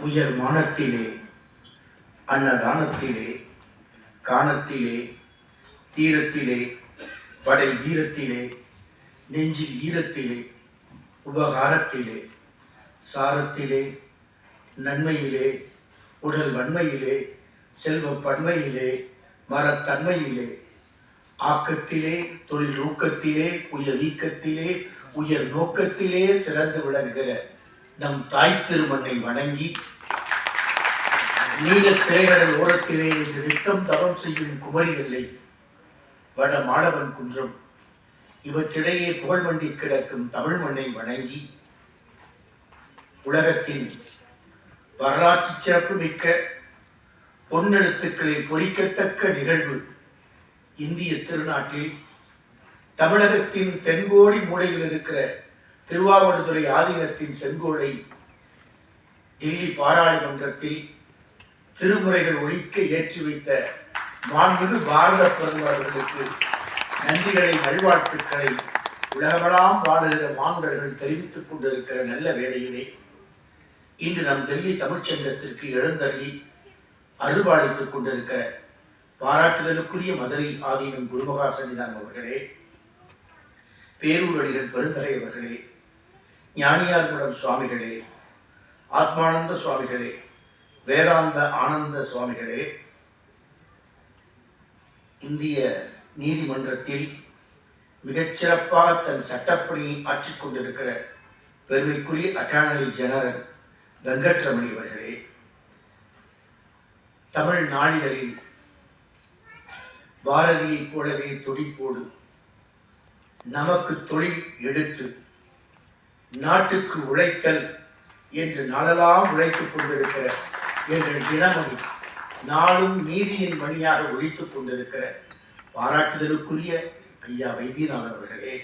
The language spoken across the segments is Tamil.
உயர் மானத்திலே அன்னதானத்திலே காணத்திலே தீரத்திலே படை வீரத்திலே நெஞ்சில் ஈரத்திலே உபகாரத்திலே சாரத்திலே நன்மையிலே உடல் வன்மையிலே செல்வ பன்மையிலே மரத்தன்மையிலே ஆக்கத்திலே தொழில் ஊக்கத்திலே உயர் வீக்கத்திலே உயர் நோக்கத்திலே சிறந்து விளங்குகிற நம் தாய் திருமண்ணை வணங்கி நீல திரைகடல் ஓரத்திலே இன்று நித்தம் தவம் செய்யும் குமரி எல்லை வட மாடவன் குன்றம். இவற்றிடையே புகழ்மண்டி கிடக்கும் தமிழ் மண்ணை வணங்கி உலகத்தின் வரலாற்று சிறப்பு மிக்க பொன்னெழுத்துக்களை பொறிக்கத்தக்க நிகழ்வு இந்திய திருநாட்டில் தமிழகத்தின் தென்கோடி மூலையில் இருக்கிற திருவாவடுதுறை ஆதீனத்தின் செங்கோலை டில்லி பாராளுமன்றத்தில் திருமுறைகள் ஒழிக்க ஏற்றி வைத்த மாண்புமிகு பாரத பிரதமர் அவர்களுக்கு நன்றிகளை நல்வாழ்த்துக்களை உலகமெல்லாம் வாழுகிற மாணவர்கள் தெரிவித்துக் கொண்டிருக்கிற நல்ல வேளையிலே இன்று நம் டெல்லி தமிழ்ச்சங்கத்திற்கு எழுந்தள்ளி அருள்வாளித்துக் கொண்டிருக்கிற பாராட்டுதலுக்குரிய மதுரை ஆதீனம் குருமகாசனிதான் அவர்களே பேரூரடிகள் பெருந்தகை அவர்களே ஞானியார்குடம் சுவாமிகளே ஆத்மானந்த சுவாமிகளே வேதாந்த ஆனந்த சுவாமிகளே இந்திய நீதிமன்றத்தில் மிகச்சிறப்பாக தன் சட்டப்பணியை ஆற்றிக் கொண்டிருக்கிற பெருமைக்குரிய அட்டார்னி ஜெனரல் வெங்கட்ரமணி அவர்களே தமிழ் நாளிதழில் பாரதியைப் போலவே துடிப்போடு நமக்கு தொழில் எடுத்து நாட்டுக்கு உழைத்தல் என்று நாளெல்லாம் உழைத்துக் கொண்டிருக்கிற எங்கள் தினமணி நாளும் நீதியின் மணியாக ஒழித்துக் கொண்டிருக்கிற பாராட்டுதலுக்குரிய ஐயா வைத்தியநாதன் அவர்களே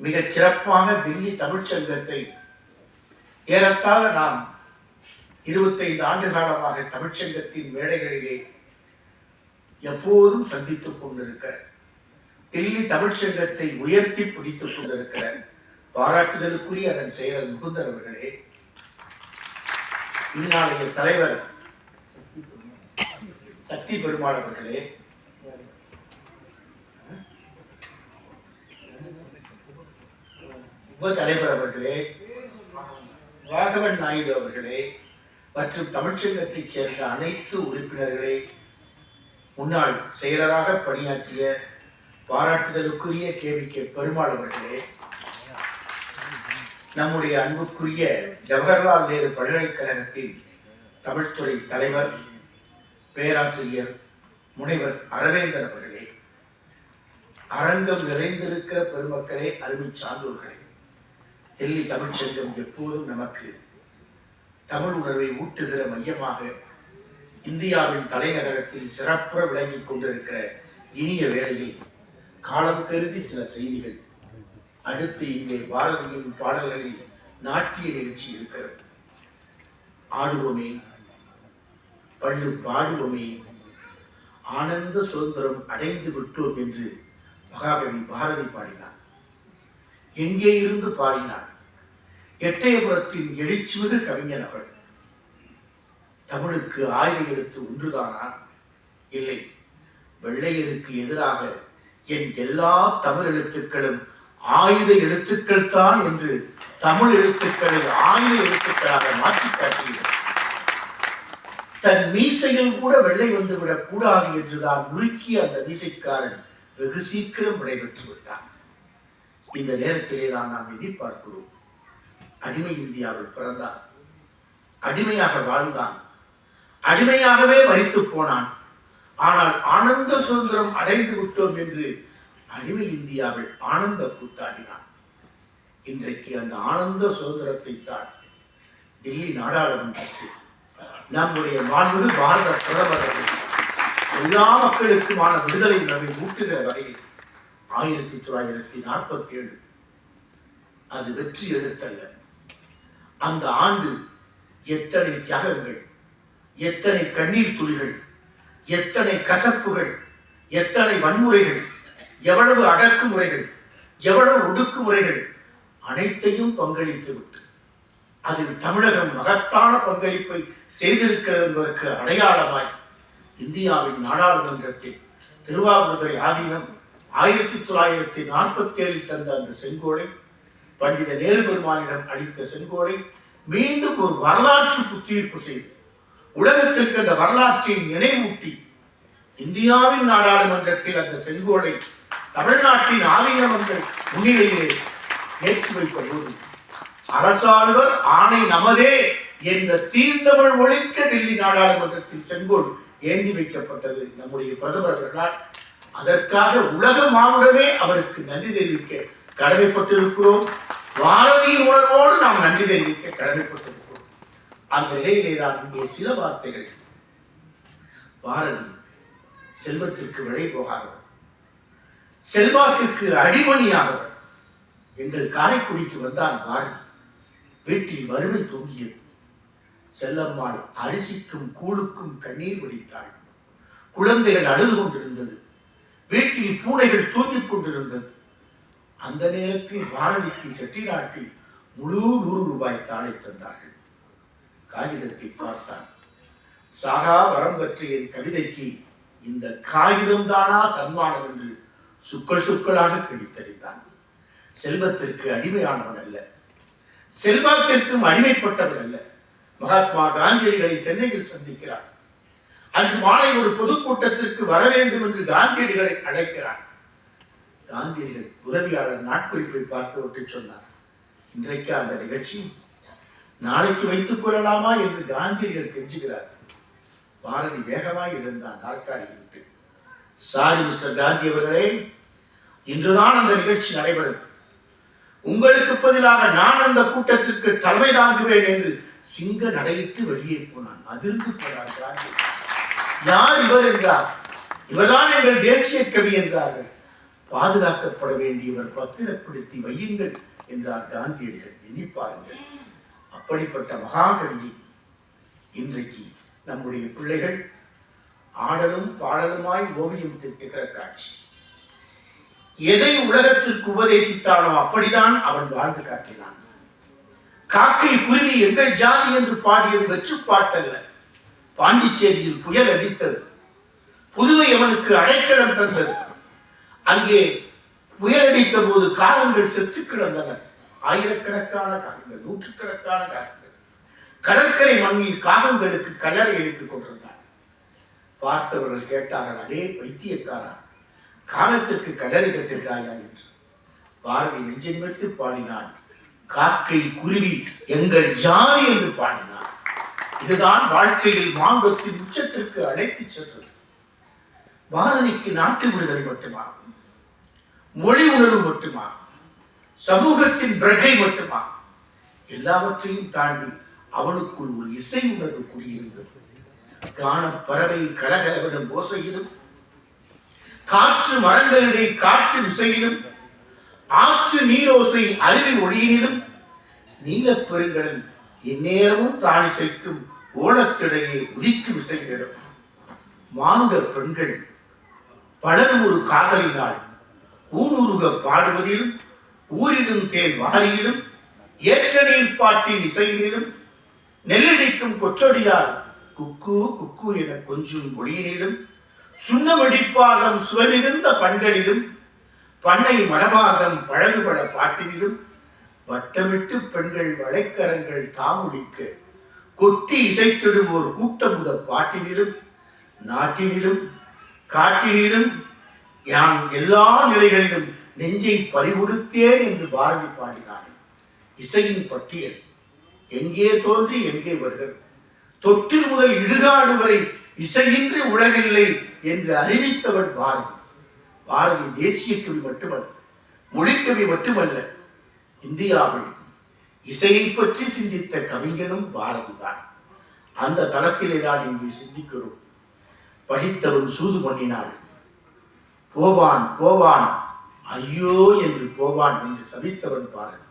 மிகச் சிறப்பாக தில்லி தமிழ்ச்சங்கத்தை ஏறத்தாழ நாம் இருபத்தைந்து ஆண்டு காலமாக தமிழ்ச்சங்கத்தின் மேடைகளிலே எப்போதும் சந்தித்துக் கொண்டிருக்கிற தில்லி தமிழ்ச்சங்கத்தை உயர்த்தி பிடித்துக் கொண்டிருக்கிற பாராட்டுதலுக்குரிய அதன் செயலர் முகுந்தர் அவர்களே இந்நாளைய தலைவர் சக்தி பெருமாள் அவர்களே உப தலைவர் அவர்களே ராகவன் நாயுடு அவர்களே மற்றும் தமிழ்ச்சங்கத்தைச் சேர்ந்த அனைத்து உறுப்பினர்களே முன்னாள் செயலராக பணியாற்றிய பாராட்டுதலுக்குரிய கேவிகே பெருமாள் அவர்களே நம்முடைய அன்புக்குரிய ஜவஹர்லால் நேரு பல்கலைக்கழகத்தின் தமிழ்துறை தலைவர் பேராசிரியர் முனைவர் அரவேந்தர் அவர்களே அரங்கம் நிறைந்திருக்கிற பெருமக்களே அருமை சான்றோர்களே டெல்லி தமிழ்ச்சங்கம் எப்போதும் நமக்கு தமிழ் உணர்வை ஊட்டுகிற மையமாக இந்தியாவின் தலைநகரத்தில் சிறப்புற விளங்கிக் கொண்டிருக்கிற இனிய வேளையில் காலம் கருதி சில செய்திகள். அடுத்து இங்கே பாரதியின் பாடல்களில் நாட்டிய நிகழ்ச்சி இருக்கிறது. ஆடுவோமே பள்ளு பாடுவோமே ஆனந்த சுதந்திரம் அடைந்து விட்டோம் என்று மகாகவி பாரதி பாடினார். எங்கே இருந்து பாடினார்? எட்டயபுரத்தின் எழுச்சிமிகு கவிஞன் அவள். தமிழுக்கு ஆய்வு எழுத்து ஒன்றுதானா? இல்லை. வெள்ளையருக்கு எதிராக என் எல்லா தமிழ் எழுத்துக்களும் ஆயுத எழுத்துக்கள் தான் என்று தமிழ் எழுத்துக்களை ஆயுத எழுத்துக்களாக மாற்றி காட்டியது. தன் மீசையில் கூட வெள்ளை வந்து கூடாது என்றுதான் முறுக்கிய அந்த மீசைக்காரன் வெகு சீக்கிரம் விடைபெற்று விட்டான். இந்த நேரத்திலே தான் நாம் எண்ணி பார்க்கிறோம். அடிமை இந்தியாவில் பிறந்தான். அடிமையாக வாழ்ந்தான். அடிமையாகவே மறித்து போனான். ஆனால் ஆனந்த சுதந்திரம் அடைந்து விட்டோம் என்று அடிமை இந்தியாவில் ஆனந்த கூத்தாடினான். இன்றைக்கு அந்த ஆனந்த சுதந்திரத்தை தான் டெல்லி நாடாளுமன்றத்தில் நம்முடைய மாண்புமிகு பாரத பிரதமர் எல்லா மக்களுக்குமான விடுதலை உணர்வை ஊட்டுகிற வகையில் ஆயிரத்தி தொள்ளாயிரத்தி நாற்பத்தி ஏழு அது வெற்றி எழுத்தல்ல அந்த ஆண்டு எத்தனை தியாகங்கள் எத்தனை கண்ணீர் துளிகள் எத்தனை கசப்புகள் எத்தனை வன்முறைகள் எவ்வளவு அடக்குமுறைகள் எவ்வளவு ஒடுக்குமுறைகள் அனைத்தையும் பங்களித்து விட்டு அதில் தமிழகம் மகத்தான பங்களிப்பை செய்திருக்கிறது என்பதற்கு அடையாளமாய் இந்தியாவின் நாடாளுமன்றத்தில் திருவாவூர்துறை ஆதீனம் ஆயிரத்தி தொள்ளாயிரத்தி நாற்பத்தி ஏழில் தந்த அந்த செங்கோலை பண்டித நேரு பெருமானிடம் அளித்த செங்கோலை மீண்டும் ஒரு வரலாற்று புத்தீர்ப்பு செய்து உலகத்திற்கு அந்த வரலாற்றை நினைவூட்டி இந்தியாவின் நாடாளுமன்றத்தில் அந்த செங்கோலை தமிழ்நாட்டின் ஆதீனமங்கள் முன்னிலையிலே ஏற்றி வைத்த அரசாளுவர் ஆணை நமதே என்ற தீர்ந்தமிழ் ஒழிக்க டெல்லி நாடாளுமன்றத்தில் செங்கோல் ஏந்தி வைக்கப்பட்டது நம்முடைய பிரதமர் அவர்களால் அதற்காக உலக மானுடமே அவருக்கு நன்றி தெரிவிக்க கடமைப்பட்டிருக்கிறோம். பாரதியின் உணர்வோடு நாம் நன்றி தெரிவிக்க கடமைப்பட்டிருக்கிறோம். அந்த நிலையிலே தான் இங்கே சில வார்த்தைகள். பாரதி செல்வத்திற்கு விலை போகாதவர். செல்வாக்கிற்கு அடிமணியானவர் எங்கள் காரைக்குடிக்கு வந்தான் பாரதி. வீட்டில் வறுமை தொங்கியது. செல்லம்மாள் அரிசிக்கும் கூழுக்கும் கண்ணீர் வடித்தாள். குழந்தைகள் அழுது கொண்டிருந்தது. வீட்டில் பூனைகள் தூங்கிக் கொண்டிருந்தது. அந்த நேரத்தில் பாரதிக்கு செட்டிநாட்டில் முழு நூறு ரூபாய் தாளை தந்தார்கள். காகிதத்தை பார்த்தான். சாகா வரம் பற்றிய என் கவிதைக்கு இந்த காகிதம் தானா சன்மானம் என்று சுக்கள் சுக்களாக கிழித்தறிந்தான் செல்வத்திற்கு அடிமையானவன் அல்ல. செல்வாக்கிற்கும் அடிமைப்பட்டவன் அல்ல. மகாத்மா காந்தியடிகளை சென்னையில் சந்திக்கிறார் அன்று மாலை ஒரு பொதுக்கூட்டத்திற்கு வர வேண்டும் என்று காந்தியடிகளை அழைக்கிறார் காந்தியடிகள் உதவியாளர் நாட்குறிப்பை பார்த்துவிட்டு சொன்னார். இன்றைக்கு அந்த நிகழ்ச்சி நாளைக்கு வைத்துக் கொள்ளலாமா என்று காந்தியடிகள் கெஞ்சுகிறார். பாரதி வேகமாய் எழுந்தான் நாற்காலியில் சாரி மிஸ்டர் காந்தி அவர்களே இன்றுதான் அந்த நிகழ்ச்சி நடைபெறும். உங்களுக்கு பதிலாக நான் அந்த கூட்டத்திற்கு தலைமை தாங்குவேன் என்று சிங்க நடையிட்டு வெளியே போனான். அதிர்ந்து போனார் காந்தி. யார் இவர் என்றார்? இவர்தான் எங்கள் தேசிய கவி என்றார்கள். பாதுகாக்கப்பட வேண்டியவர் பத்திரப்படுத்தி வையுங்கள் என்றார் காந்தியடிகள். எண்ணி பாருங்கள். அப்படிப்பட்ட மகாகவியை இன்றைக்கு நம்முடைய பிள்ளைகள் ஆடலும் பாடலுமாய் ஓவியம் திட்டுகிற காட்சி. எதை உலகத்திற்கு உபதேசித்தானோ அப்படிதான் அவன் வாழ்ந்து காட்டினான். காக்கை குருவி எங்கள் ஜாதி என்று பாடியது வெற்று பாட்டல்ல. பாண்டிச்சேரியில் புயல் அடித்தது. புதுவை அவனுக்கு அடைக்கலம் தந்தது. அங்கே புயல் அடித்த போது காகங்கள் செத்து கிடந்தன. ஆயிரக்கணக்கான காகங்கள் நூற்றுக்கணக்கான காகங்கள். கடற்கரை மண்ணில் காகங்களுக்கு கலரை எழுப்பிக் கொண்டிருந்தான். பார்த்தவர்கள் கேட்டார்கள் அடே வைத்தியக்காரா காலத்திற்கு கடறி கட்டுகிறாயா என்று. பாரதி நெஞ்சை நிமிர்த்து பாடினான் காக்கை குருவி எங்கள் ஜாதி என்று பாடினான். இதுதான் வாழ்க்கையில் மாம்பத்தின் உச்சத்திற்கு அழைத்துச் சென்றது. பாரதிக்கு நாட்டு விடுதலை மட்டுமா மொழி உணர்வு மட்டுமா சமூகத்தின் பிரகை மட்டுமா எல்லாவற்றையும் தாண்டி அவனுக்குள் ஒரு இசை உணர்வு குடியிருந்தது. காண பறவை கலகலவிடும் ஓசையிலும் காற்று மரங்களிடையே காட்டு இசையிலும் ஆற்று நீரோசை அருவி ஒளியினிலும் நீலப் பெருங்கடல் எந்நேரமும் தான் இசைக்கும் ஓலத்திடையே உதிக்கும் இசைகளிடம். மானுட பெண்கள் பலரும் ஒரு காதலினால் ஊனுருக பாடுவதிலும் ஊரிடும் தேன் வாரியிலும் ஏற்ற நீர் பாட்டின் இசையினிலும் நெல்லடிக்கும் கொற்றொடியால் குக்கு குக்கு என கொஞ்சும் மொழியினிலும் சுண்ணமடிப்பாகம் சுவமிகுந்த பண்களிலும் பண்ணை மணமார்தம் பழகுபட பாட்டினிலும் வட்டமிட்டு பெண்கள் வளைக்கரங்கள் தாமுடிக்க கொத்தி இசைத்திடும் ஒரு கூட்டமுத பாட்டினிலும் நாட்டினிலும் காட்டினிலும் யான் எல்லா நிலைகளிலும் நெஞ்சை பறிவுடுத்தேன் என்று பாரதி பாடினான். இசையின் பட்டியல் எங்கே தோன்றி எங்கே வருகிறது? தொற்றில் முதல் இடுகாடு வரை இசையின்றி உலகில்லை என்று அறிவித்தவன் பாரதி. பாரதி தேசிய கவி மட்டுமல்ல மொழிக்கவி மட்டுமல்ல இந்தியாவில் இசையை பற்றி சிந்தித்த கவிஞனும் பாரதி தான் அந்த தளத்திலே தான் இங்கே சிந்திக்கிறோம். படித்தவன் சூது பண்ணினாள். போவான் போவான் ஐயோ என்று போவான் என்று சபித்தவன் பாரதி.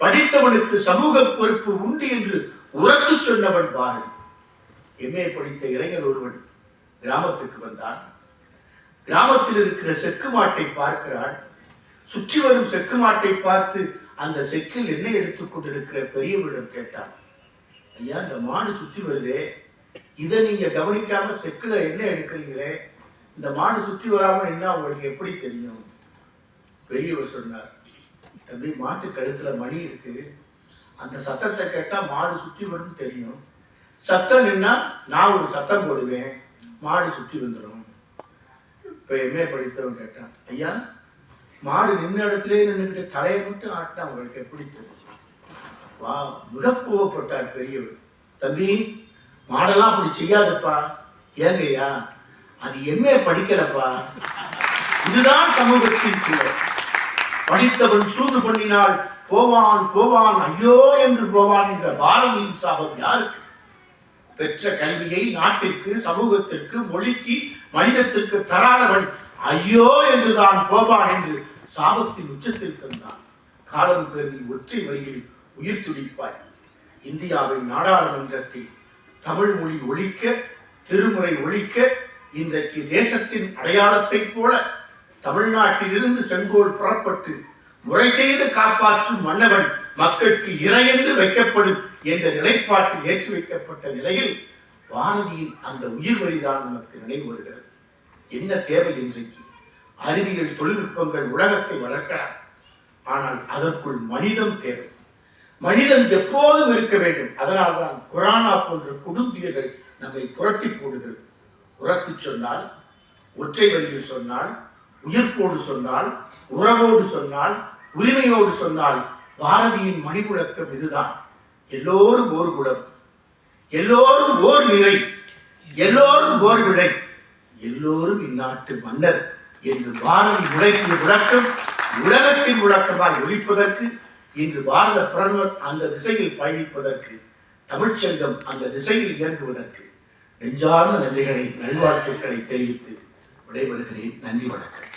படித்தவனுக்கு சமூக பொறுப்பு உண்டு என்று உரத்து சொன்னவன் பாரதி எம்ஏ படித்த இளைஞர் ஒருவன் கிராமத்துக்கு வந்தான். கிராமத்தில் இருக்கிற செக்கு மாட்டை பார்க்கிறான். சுற்றி வரும் செக்கு மாட்டை பார்த்து அந்த செக்கில் என்ன எடுத்துக்கொண்டிருக்கிற பெரியவரிடம் கேட்டான். ஐயா இந்த மாடு சுற்றி வருதே. இதை நீங்க கவனிக்காம செக்குல என்ன எடுக்கிறீங்களே? இந்த மாடு சுத்தி வராம என்ன உங்களுக்கு எப்படி தெரியும்? பெரியவர் சொன்னார். தம்பி மாட்டு கழுத்துல மணி இருக்கு. அந்த சத்தத்தை கேட்டால் மாடு சுற்றி வரும் தெரியும். சத்தம் நின்னா நான் ஒரு சத்தம் போடுவேன் மாடு சுத்தி வந்துடும் இப்போ எம்ஏ படித்தவன் கேட்டான் ஐயா மாடு நின்ன இடத்துல நின்றுக்கிட்டு தலையை மட்டும் ஆட்டினா உங்களுக்கு எப்படி தெரியும்? வா மிக கோவப்பட்டார் பெரியவர். தம்பி மாடெல்லாம் அப்படி செய்யாதப்பா. ஏங்கய்யா அது எம்ஏ படிக்கலப்பா. இதுதான் சமூகத்தின் சூழல் படித்தவன் சூது பண்ணினால் போவான் போவான் ஐயோ என்று போவான் என்ற பாரதியின் சாபம் யாருக்கு? பெற்ற கல்வியை நாட்டிற்கு சமூகத்திற்கு மொழிக்கு மனிதத்திற்கு தராதவன் ஐயோ என்றுதான் போவான் என்று சாபத்தின் உச்சத்தில் தந்தான். காலம் கருதி ஒற்றை வரியில் உயிர் துடிப்பாய். இந்தியாவின் நாடாளுமன்றத்தில் தமிழ் மொழி ஒழிக்க திருமுறை ஒழிக்க இன்றைக்கு தேசத்தின் அடையாளத்தைப் போல தமிழ்நாட்டிலிருந்து செங்கோல் புறப்பட்டு முறை செய்து காப்பாற்றும் மன்னவன் மக்களுக்கு இறையென்று வைக்கப்படும் என்ற நிலைப்பாட்டில் ஏற்றி வைக்கப்பட்ட நிலையில் வானதியின் அந்த உயிர் வரிதான் நமக்கு நினைவு வருகிறது என்ன தேவை இன்றைக்கு? அறிவியல் தொழில்நுட்பங்கள் உலகத்தை வளர்க்கலாம். ஆனால் அதற்குள் மனிதம் தேவை. மனிதன் எப்போதும் இருக்க வேண்டும். அதனால்தான் குரானா போன்ற குடும்பியர்கள் நம்மை புரட்டி போடுகிறது. உரத்து சொன்னால் ஒற்றை வரியில் சொன்னால் உயிர்ப்போடு சொன்னால் உறவோடு சொன்னால் உரிமையோடு சொன்னால் பாரதியின் மணிமுழக்கம் இதுதான். எல்லோரும் ஓர் குலம். எல்லோரும் ஓர் நிறை. எல்லோரும் ஓர் விளை. எல்லோரும் இந்நாட்டு மன்னர் என்று பாரதி உழைக்கிய முழக்கம் உலகத்தின் முழக்கமாய் ஒழிப்பதற்கு இன்று பாரத பிரதமர் அந்த திசையில் பயணிப்பதற்கு தமிழ்ச்சங்கம் அந்த திசையில் இயங்குவதற்கு நெஞ்சார்ந்த நன்றிகளை நல்வாழ்த்துக்களை தெரிவித்து விடைபெறுகிறேன். நன்றி வணக்கம்.